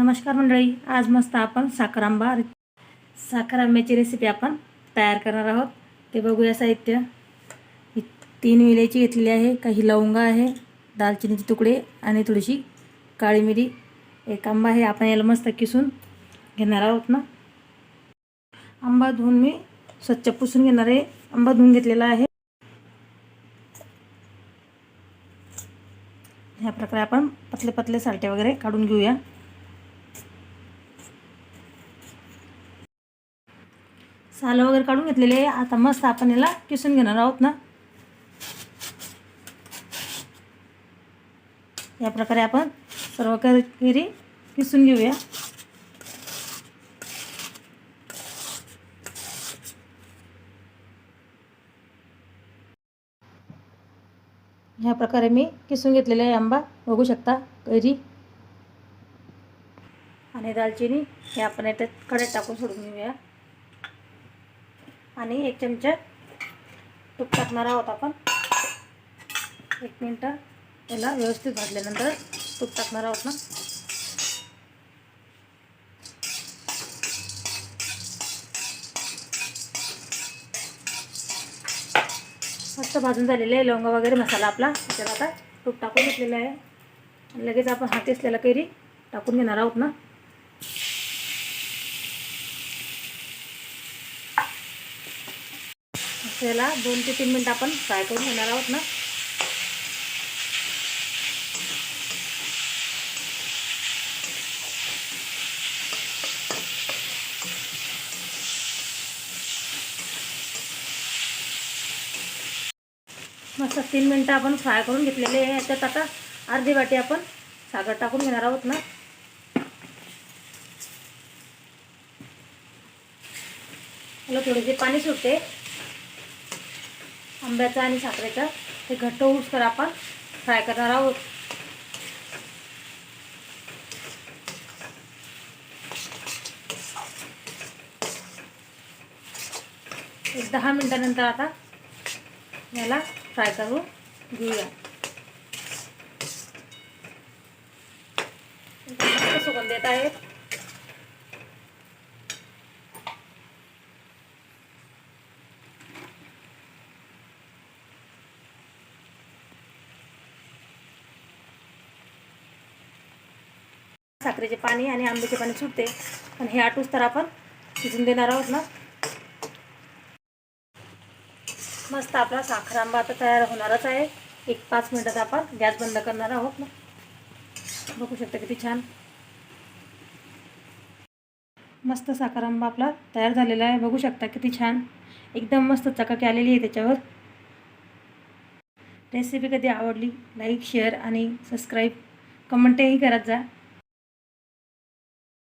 नमस्कार मंडळी आज मस्त आपण साखर आंबा साखर आंब्याची रेसिपी आपण तयार करणार आहोत. ते बघूया साहित्य. तीन विलायची घेतलेली आहे काही लवंगा आहे दालचिनीचे तुकडे आणि थोडीशी काळी मिरी. एक आंबा आहे आपण याला मस्त किसून घेणार आहोत ना. आंबा धुवून मी स्वच्छ पुसून घेणार आहे. आंबा धुवून घेतलेला आहे. ह्या प्रकारे आपण पतले पतले सालटे वगैरे काढून घेऊया. सालं वगैरे काढून घेतलेले आहे. आता मस्त आपण याला किसून घेणार आहोत ना. या प्रकारे आपण सर्व कैरी किसून घेऊया. ह्या प्रकारे मी किसून घेतलेला आहे आंबा. बघू शकता कैरी. आणि दालचिनी हे आपण याच्यात कड्यात टाकून सोडून घेऊया. आणि एक चमचा तूप टाकणार आहोत आपण. एक मिनटं. याला व्यवस्थित भाजल्यानंतर तूप टाकणार आहोत ना. मस्त भाजून झालेले आहे. लवंग वगैरे मसाला आपला. त्याच्यात आता तूप टाकून घेतलेला आहे. लगेच आपण हात असलेला कैरी टाकून घेणार आहोत ना. ह्याला दोन ते तीन मिनटं आपण फ्राय करून घेणार आहोत ना. मस्त तीन मिनटं आपण फ्राय करून घेतलेले आहे. याच्यात आता अर्धी वाटी आपण साखर टाकून घेणार आहोत ना. थोडेसे पाणी सुटते. आंब्याचा आणि साखरेचा ते घट्ट होऊस तर आपण फ्राय करणार आहोत. एक दहा मिनटानंतर आता याला फ्राय करून घेऊया. सुगंध येत आहे. साखरेचे पाणी आणि आंब्याचे पाणी सुटते. पण हे आटूस तर आपण शिजून देणार आहोत ना. मस्त आपला साखर आंबा आता तयार होणारच आहे. एक पाच मिनटात आपण गॅस बंद करणार आहोत ना. बघू शकता किती छान. मस्त साखर आंबा आपला तयार झालेला आहे. बघू शकता किती छान. एकदम मस्त चकाकी आलेली आहे त्याच्यावर. रेसिपी कधी आवडली लाईक शेअर आणि सबस्क्राईब कमेंटही करत जा.